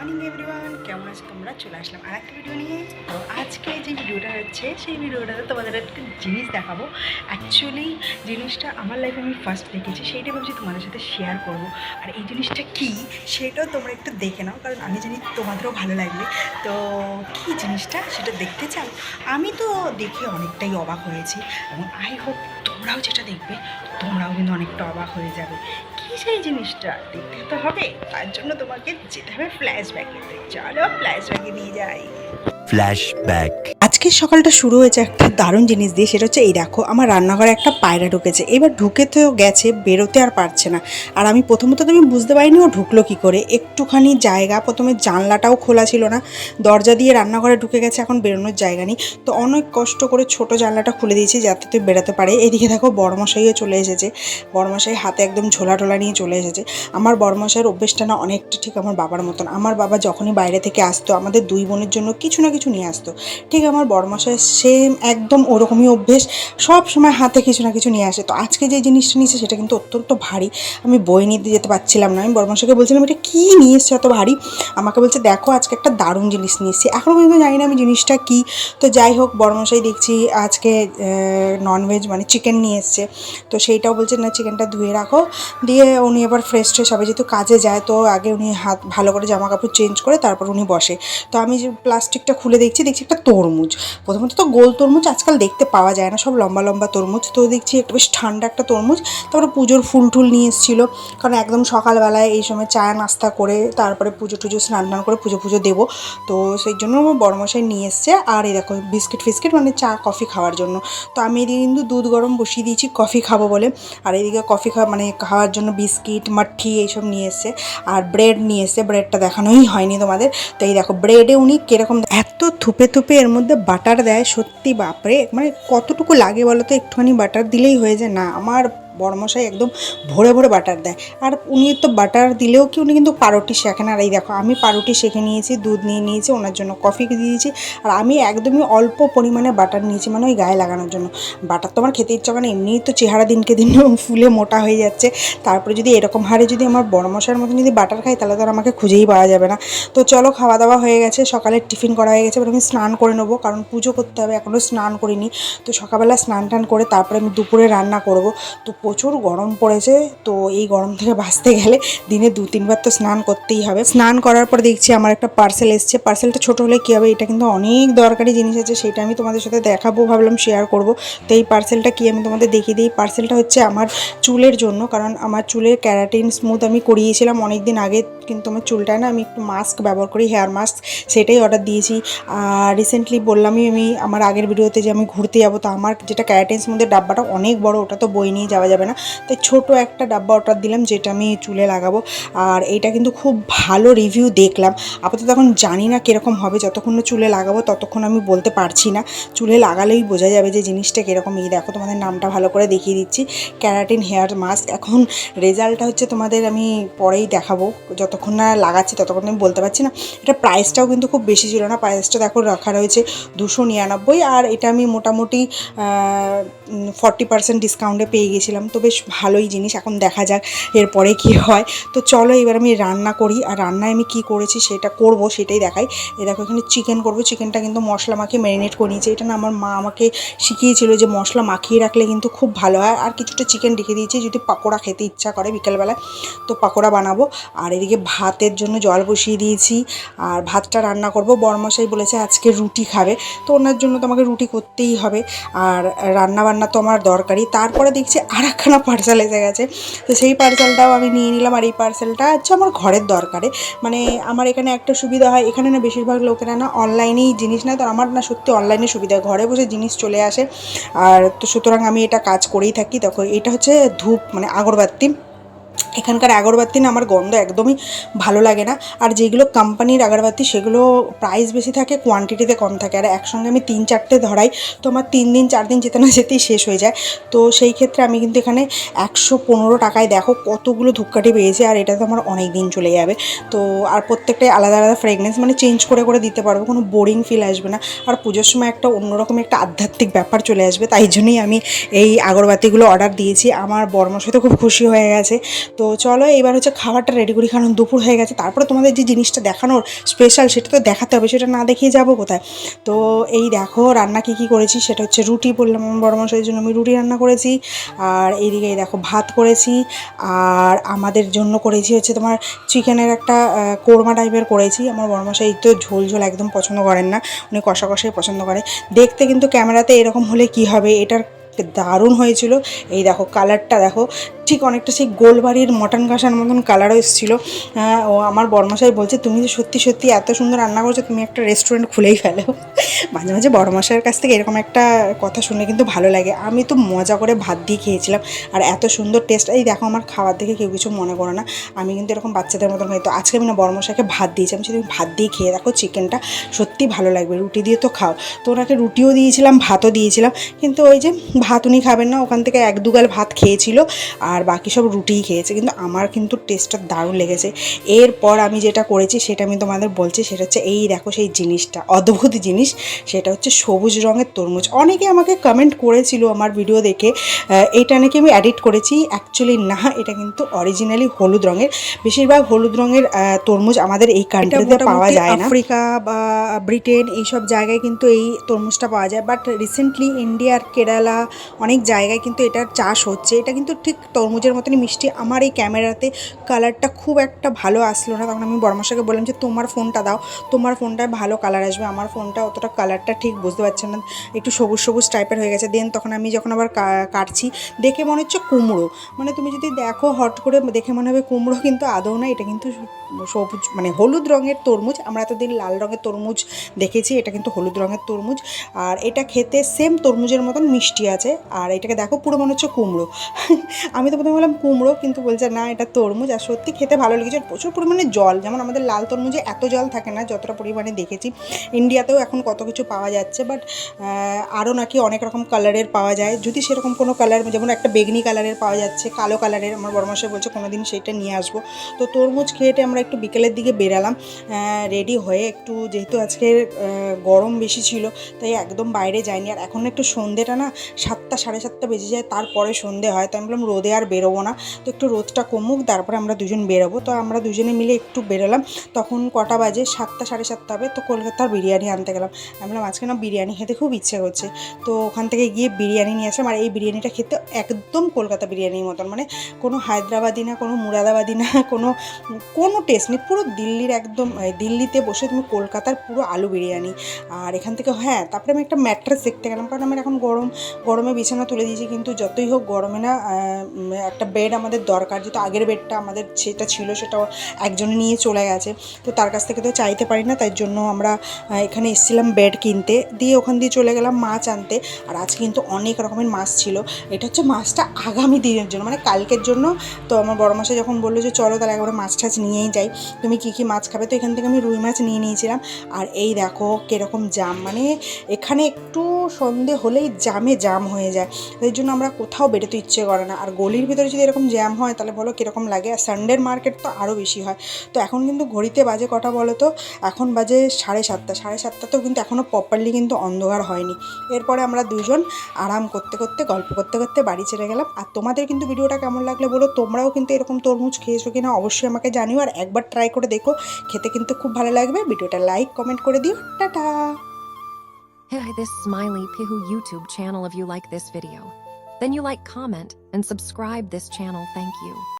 Morning everyone কেমন আছো তোমরা? চলে আসলাম আর একটা ভিডিও নিয়ে। তো আজকে যে ভিডিওটা হচ্ছে, সেই ভিডিওটাতে তোমাদের একটা জিনিস দেখাবো। অ্যাকচুয়ালি জিনিসটা আমার লাইফে আমি ফার্স্ট দেখেছি, সেইটা ভাবছি তোমাদের সাথে শেয়ার করব। আর এই জিনিসটা কি, সেটাও তোমরা একটু দেখে নাও, কারণ আমি জানি তোমাদেরও ভালো লাগবে। তো কি জিনিসটা, সেটা দেখতে চাও? আমি তো দেখে অনেকটাই অবাক হয়েছি। এবং আই হোপ তোমরাও যেটা দেখবে, তোমরাও কিন্তু অনেকটা অবাক হয়ে যাবে। কি সেই জিনিসটা দেখতে তো হবে। তার জন্য তোমাকে যেতে হবে ফ্ল্যাশব্যাকে চলো ফ্ল্যাশব্যাকে নিয়ে যাই। ফ্ল্যাশব্যাক আজকে সকালটা শুরু হয়েছে একটা দারুণ জিনিস দিয়ে, সেটা হচ্ছে এই দেখো, আমার রান্নাঘরে একটা পায়রা ঢুকেছে। এবার ঢুকে তো গেছে, বেরোতে আর পারছে না। আর আমি প্রথমত তো আমি বুঝতে পারিনি ও ঢুকলো কী করে। একটুখানি জায়গা, প্রথমে জানলাটাও খোলা ছিল না। দরজা দিয়ে রান্নাঘরে ঢুকে গেছে, এখন বেরোনোর জায়গা নেই। তো অনেক কষ্ট করে ছোট জানলাটা খুলে দিয়েছি, যাতে তুই বেরোতে পারে। এদিকে দেখো, বড়মশাইও চলে এসেছে। বড়মশাই হাতে একদম ঝোলা টোলা নিয়ে চলে এসেছে। আমার বড়মশাইয়ের অভ্যেসটা না অনেকটা ঠিক আমার বাবার মতন। আমার বাবা যখনই বাইরে থেকে আসতো, আমাদের দুই বোনের জন্য কিছু না কিছু নিয়ে আসতো। ঠিক আমার বড়মশাই সেম একদম ওরকমই অভ্যেস সব সময় হাতে কিছু না কিছু নিয়ে আসে। তো আজকে যে জিনিসটা নিয়েছে সেটা কিন্তু অত্যন্ত ভারী। আমি বই নিতে যেতে পারছিলাম না। আমি বড়মশাইকে বলছিলাম, এটা কী নিয়ে এসছে এত ভারী? আমাকে বলছে, দেখো, আজকে একটা দারুণ জিনিস নিয়ে এসেছি। এখনও পর্যন্ত জানি না আমি জিনিসটা কী। তো যাই হোক, বড়মশাই দেখছি আজকে ননভেজ মানে চিকেন নিয়ে এসছে। তো সেইটাও বলছে, না চিকেনটা ধুয়ে রাখো। দিয়ে উনি এবার ফ্রেশ ট্রেশ হবে। যেহেতু কাজে যায়, তো আগে উনি হাত ভালো করে জামা কাপড় চেঞ্জ করে তারপর উনি বসে। তো আমি যে প্লাস্টিকটা খুলে দেখছি দেখছি একটা তরমুজ। প্রথমত তো গোল তরমুজ আজকাল দেখতে পাওয়া যায় না, সব লম্বা লম্বা তরমুজ তো দেখছি, একটু বেশ ঠান্ডা একটা তরমুজ। তারপরে পুজোর ফুল টুল নিয়ে এসেছিল, কারণ একদম সকালবেলায় এই সময় চা নাস্তা করে, তারপরে পুজো টুজো স্নান টান করে পুজো পুজো দেবো। তো সেই জন্য আমার বড়মশাই নিয়ে এসছে, আর এই দেখো বিস্কিট ফিস্কিট মানে চা, কফি খাওয়ার জন্য। তো আমি এদিকে কিন্তু দুধ গরম বসিয়ে দিয়েছি, কফি খাব বলে। আর এদিকে কফি খাওয়া মানে খাওয়ার জন্য বিস্কিট, মাঠি এইসব নিয়ে এসছে, আর ব্রেড নিয়ে এসছে। ব্রেডটা দেখানোই হয়নি তোমাদের। তো এই দেখো ব্রেডে উনি কীরকম এত থুপে থুপে এর মধ্যে বাটার দেয়? সত্যি বাপরে মানে কতটুকু লাগে বলো তো একটুখানি বাটার দিলেই হয়ে যায়। না, আমার বড়মশাই একদম ভরে ভরে বাটার দেয়। আর উনি তো বাটার দিলেও কি উনি কিন্তু পাউরুটি শেখেন? আর এই দেখো, আমি পাউরুটি শেখে নিয়েছি, দুধ নিয়ে নিয়েছি, ওনার জন্য কফি দিয়েছি, আর আমি একদমই অল্প পরিমাণে বাটার নিয়েছি মানে ওই গায়ে লাগানোর জন্য। বাটার তো আমার খেতে ইচ্ছা করে না, এমনিই তো চেহারা দিনকে দিন ফুলে মোটা হয়ে যাচ্ছে। তারপরে যদি এরকম হারে যদি আমার বড়মশার মতন যদি বাটার খাই, তাহলে তো আর আমাকে খুঁজেই পাওয়া যাবে না। তো চলো খাওয়া দাওয়া হয়ে গেছে, সকালে টিফিন করা হয়ে গেছে আমি স্নান করে নেব, কারণ পুজো করতে হবে এখনও স্নান করিনি। তো সকালবেলা স্নান টান করে তারপরে আমি দুপুরে রান্না করব। তো প্রচুর গরম পড়েছে, তো এই গরম থেকে বাঁচতে গেলে দিনে দু তিনবার তো স্নান করতেই হবে। স্নান করার পর দেখছি আমার একটা পার্সেল এসছে। পার্সেলটা ছোটো হলে কী হবে? এটা কিন্তু অনেক দরকারি জিনিস আছে, সেটা আমি তোমাদের সাথে দেখাবো, ভাবলাম শেয়ার করব। তো এই পার্সেলটা কি আমি তোমাদের দেখিয়ে দিই? পার্সেলটা হচ্ছে আমার চুলের জন্য, কারণ আমার চুলের ক্যারাটিন স্মুথ আমি করিয়েছিলাম অনেক দিন আগে, কিন্তু আমার চুলটায় না আমি একটু মাস্ক ব্যবহার করি হেয়ার মাস্ক সেটাই অর্ডার দিয়েছি। আর রিসেন্টলি বললামই আমি, আমার আগের ভিডিওতে যে আমি ঘুরতে যাব, তো আমার যেটা ক্যারাটিন স্মুথের ডাব্বাটা অনেক বড়, ওটা তো বই নিয়ে যাওয়া যাবে। না। তাই ছোট একটা ডাব্বা অর্ডার দিলাম, যেটা আমি চুলে লাগাবো। আর এইটা কিন্তু খুব ভালো রিভিউ দেখলাম। আপাতত এখন জানি না কীরকম হবে। যতক্ষণ না চুলে লাগাবো, ততক্ষণ আমি বলতে পারছি না। চুলে লাগালেই বোঝা যাবে যে জিনিসটা কীরকম। এই দেখো, তোমাদের নামটা ভালো করে দেখিয়ে দিচ্ছি। ক্যারাটিন হেয়ার মাস্ক এখন রেজাল্টটা হচ্ছে তোমাদের আমি পরেই দেখাবো। যতক্ষণ না লাগাচ্ছি, ততক্ষণ আমি বলতে পারছি না। এটা প্রাইসটাও কিন্তু খুব বেশি ছিল না। প্রাইসটা দেখো রাখা রয়েছে দুশো নিরানব্বই। আর এটা আমি মোটামুটি ফর্টি পার্সেন্ট ডিসকাউন্টে পেয়ে গেছিলাম। তো বেশ ভালোই জিনিস। এখন দেখা যাক এরপরে কি হয়। তো চলো এবার আমি রান্না করি। আর রান্নায় আমি কি করেছি সেটা করব সেটাই দেখাই। এ দেখো এখানে চিকেন করব। চিকেনটা কিন্তু মশলা মাখিয়ে ম্যারিনেট করে নিয়েছি। এটা না আমার মা আমাকে শিখিয়েছিল যে মশলা মাখিয়ে রাখলে কিন্তু খুব ভালো হয়। আর কিছুটা চিকেন রেখে দিয়েছি। যদি পাকোড়া খেতে ইচ্ছা করে বিকেলবেলায়, তো পাকোড়া বানাবো। আর এদিকে ভাতের জন্য জল বসিয়ে দিয়েছি। আর ভাতটা রান্না করব। বরমশাই বলেছে আজকে রুটি খাবে। তো ওনার জন্য তো আমাকে রুটি করতেই হবে। আর রান্না বান্না তো আমার দরকারই। তারপরে দেখছি আর একখানা পার্সেল এসে গেছে। তো সেই পার্সেলটাও আমি নিয়ে নিলাম আর এই পার্সেলটা হচ্ছে আমার ঘরের দরকারে। মানে আমার এখানে একটা সুবিধা হয়, এখানে না বেশিরভাগ লোকেরা না অনলাইনেই জিনিস নেয়। তো আমার না সত্যি অনলাইনে সুবিধা। ঘরে বসে জিনিস চলে আসে। আর তো সুতরাং আমি এটা কাজ করেই থাকি। দেখো এটা হচ্ছে ধূপ মানে আগরবাতি। এখানকার আগরবাতি না আমার গন্ধ একদমই ভালো লাগে না। আর যেগুলো কোম্পানির আগরবাতি সেগুলো প্রাইস বেশি থাকে কোয়ান্টিটিতে কম থাকে। আর একসঙ্গে আমি তিন চারটে ধরাই, তো আমার তিন দিন, চার দিন যেতে না যেতেই শেষ হয়ে যায়। তো সেই ক্ষেত্রে আমি কিন্তু এখানে একশো পনেরো টাকায় দেখো কতগুলো ধূপকাঠি পেয়েছি, আর এটা তো আমার অনেক দিন চলে যাবে। তো আর প্রত্যেকটাই আলাদা আলাদা ফ্রেগনেন্স মানে চেঞ্জ করে করে দিতে পারব, কোনো বোরিং ফিল আসবে না। আর পুজোর সময় একটা অন্যরকম একটা আধ্যাত্মিক ব্যাপার চলে আসবে, তাই জন্যই আমি এই আগরবাতিগুলো অর্ডার দিয়েছি। আমার বর্মশাই তো খুব খুশি হয়ে গেছে। তো চলো এবার হচ্ছে খাবারটা রেডি করি, কারণ দুপুর হয়ে গেছে। তারপরে তোমাদের যে জিনিসটা দেখানোর স্পেশাল সেটা তো দেখাতে হবে, সেটা না দেখিয়ে যাব কোথায়? তো এই দেখো রান্না কী কী করেছি, সেটা হচ্ছে রুটি বললাম বড় মশাইয়ের জন্য, আমি রুটি রান্না করেছি। আর এইদিকে এই দেখো ভাত করেছি। আর আমাদের জন্য করেছি হচ্ছে তোমার চিকেনের একটা কোরমা টাইপের করেছি। আমার বড় মশাই তো ঝোল ঝোল একদম পছন্দ করেন না, উনি কষা কষাই পছন্দ করে। দেখতে কিন্তু ক্যামেরাতে এরকম হলে কি হবে, এটার দারুণ হয়েছিল। এই দেখো কালারটা দেখো ঠিক অনেকটা সেই গোলবাড়ির মটন কষার মতন কালারও এসেছিল। ও আমার বড়মশাই বলছে, তুমি যে সত্যি সত্যি এত সুন্দর রান্না করছ, তুমি একটা রেস্টুরেন্ট খুলেই ফেলো। মাঝে মাঝে বড়মশাইয়ের কাছ থেকে এরকম একটা কথা শুনে কিন্তু ভালো লাগে। আমি তো মজা করে ভাত দিয়ে খেয়েছিলাম, আর এত সুন্দর টেস্ট এই দেখো আমার খাবার দেখে কেউ কিছু মনে করো না, আমি কিন্তু এরকম বাচ্চাদের মতন খাই তো আজকে আমি না বড়মশাইকে ভাত দিয়েছি, আমি তুমি ভাত দিয়ে খেয়ে দেখো চিকেনটা সত্যি ভালো লাগবে, রুটি দিয়ে তো খাও। তো ওনাকে রুটিও দিয়েছিলাম, ভাতও দিয়েছিলাম, কিন্তু ওই যে ভাত উনি খাবেন না, ওখান থেকে এক দুগাল ভাত খেয়েছিল, আর বাকি সব রুটিই খেয়েছে কিন্তু আমার কিন্তু টেস্টটা দারুণ লেগেছে। এরপর আমি যেটা করেছি সেটা আমি তোমাদের বলছি সেটা হচ্ছে এই দেখো সেই জিনিসটা অদ্ভুত জিনিস সেটা হচ্ছে সবুজ রঙের তরমুজ। অনেকে আমাকে কমেন্ট করেছিল আমার ভিডিও দেখে এইটা নাকি আমি অ্যাডিট করেছি। অ্যাকচুয়ালি না এটা কিন্তু অরিজিনালি হলুদ রঙের। বেশিরভাগ হলুদ রঙের তরমুজ আমাদের এই কান্ট্রিতে পাওয়া যায় না। আফ্রিকা বা ব্রিটেন এইসব জায়গায় কিন্তু এই তরমুজটা পাওয়া যায়। বাট রিসেন্টলি ইন্ডিয়ার কেরালা অনেক জায়গায় কিন্তু এটার চাষ হচ্ছে। এটা কিন্তু ঠিক তরমুজের মতনই মিষ্টি। আমার এই ক্যামেরাতে কালারটা খুব একটা ভালো আসলো না। তখন আমি বর্মাশাকে বললাম যে, তোমার ফোনটা দাও। তোমার ফোনটায় ভালো কালার আসবে। আমার ফোনটা অতটা কালারটা ঠিক বুঝতে পারছে না। একটু সবুজ সবুজ টাইপের হয়ে গেছে। দেন তখন আমি যখন আবার কাটছি, দেখে মনে হচ্ছে কুমড়ো। মানে তুমি যদি দেখো, হট করে দেখে মনে হবে কুমড়ো কিন্তু আদৌ না। এটা কিন্তু সবুজ মানে হলুদ রঙের তরমুজ। আমরা এতদিন লাল রঙের তরমুজ দেখেছি। এটা কিন্তু হলুদ রঙের তরমুজ। আর এটা খেতে সেম তরমুজের মতন মিষ্টি আছে। আর এটাকে দেখো, পুরো মনে হচ্ছে কুমড়ো। আমি তো প্রথমে বললাম কুমড়ো, কিন্তু বলছে, না, এটা তরমুজ, আর সত্যি খেতে ভালো লেগেছে। প্রচুর পরিমাণে জল, যেমন আমাদের লাল তরমুজে এত জল থাকে না, যতটা পরিমাণে দেখেছি। ইন্ডিয়াতেও এখন কত কিছু পাওয়া যাচ্ছে বাট আরও নাকি অনেক রকম কালারের পাওয়া যায়। যদি সেরকম কোনো কালার যেমন একটা বেগনি কালারের পাওয়া যাচ্ছে, কালো কালারের আমার বড়মাসে বলছে কোনো দিন সেটা নিয়ে আসব। তো তরমুজ খেয়েটে আমরা একটু বিকেলের দিকে বেরালাম রেডি হয়ে একটু, যেহেতু আজকে গরম বেশি ছিল, তাই একদম বাইরে যাইনি। আর এখন একটু সন্ধেটা না, সাতটা, সাড়ে সাতটা বেজে যায়, তারপরে সন্ধে হয়। তো আমি বললাম, রোদে আর বেরোবো না। তো একটু রোদটা কমুক, তারপরে আমরা দুজন বেরোবো। তো আমরা দুজনে মিলে একটু বেরোলাম। তখন কটা বাজে? সাতটা, সাড়ে সাতটা হবে। তো কলকাতার বিরিয়ানি আনতে গেলাম। আমি বললাম, আজকে না বিরিয়ানি খেতে খুব ইচ্ছে করছে। তো ওখান থেকে গিয়ে বিরিয়ানি নিয়ে আসলাম। আর এই বিরিয়ানিটা খেতে একদম কলকাতা বিরিয়ানির মতন। মানে কোনো হায়দ্রাবাদি না, কোনো মুরাদাবাদি না, কোনো কোনো টেস্ট নেই। পুরো দিল্লির একদম দিল্লিতে বসে তুমি কলকাতার পুরো আলু বিরিয়ানি। আর এখান থেকে হ্যাঁ তারপরে আমি একটা ম্যাট্রেস দেখতে গেলাম। কারণ আমার এখন গরম, গরমে বিছানা তুলে দিয়েছি। কিন্তু যতই হোক গরমে না একটা বেড আমাদের দরকার, যেহেতু আগের বেডটা আমাদের যেটা ছিল সেটাও একজনে নিয়ে চলে গেছে। তো তার কাছ থেকে তো চাইতে পারি না, তাই জন্য আমরা এখানে এসেছিলাম বেড কিনতে। দিয়ে ওখান দিয়ে চলে গেলাম মাছ আনতে। আর আজ কিন্তু অনেক রকমের মাছ ছিল। এটা হচ্ছে মাছটা আগামী দিনের জন্য মানে কালকের জন্য। তো আমার বড় মাসে যখন বলল যে, চলো তাহলে একবার মাছ টাছ নিয়েই যাই। তুমি কী কী মাছ খাবে? তো এখান থেকে আমি রুই মাছ নিয়ে নিয়েছিলাম। আর এই দেখো কীরকম জাম মানে এখানে একটু সন্ধে হলেই জামে জাম হয়ে যায়। এই জন্য আমরা কোথাও বেরোতে ইচ্ছে করে না। আর গলির ভিতরে যদি এরকম জ্যাম হয় তাহলে বলো কীরকম লাগে? আর সানডের মার্কেট তো আরও বেশি হয়। তো এখন কিন্তু ঘড়িতে বাজে কটা বলো তো? এখন বাজে সাড়ে সাতটা। সাড়ে সাতটাতেও কিন্তু এখনও প্রপারলি কিন্তু অন্ধকার হয়নি। এরপরে আমরা দুজন আরাম করতে করতে গল্প করতে করতে বাড়ি চলে গেলাম। আর তোমাদের কিন্তু ভিডিওটা কেমন লাগলে বলো? তোমরাও কিন্তু এরকম তরমুজ খেয়েছো কিনা অবশ্যই আমাকে জানিও। আর একবার ট্রাই করে দেখো খেতে কিন্তু খুব ভালো লাগবে। ভিডিওটা লাইক কমেন্ট করে দিও। টাটা! Hi, this Smiley Pihu YouTube channel if you like this video. Then you like, comment, and subscribe this channel. Thank you.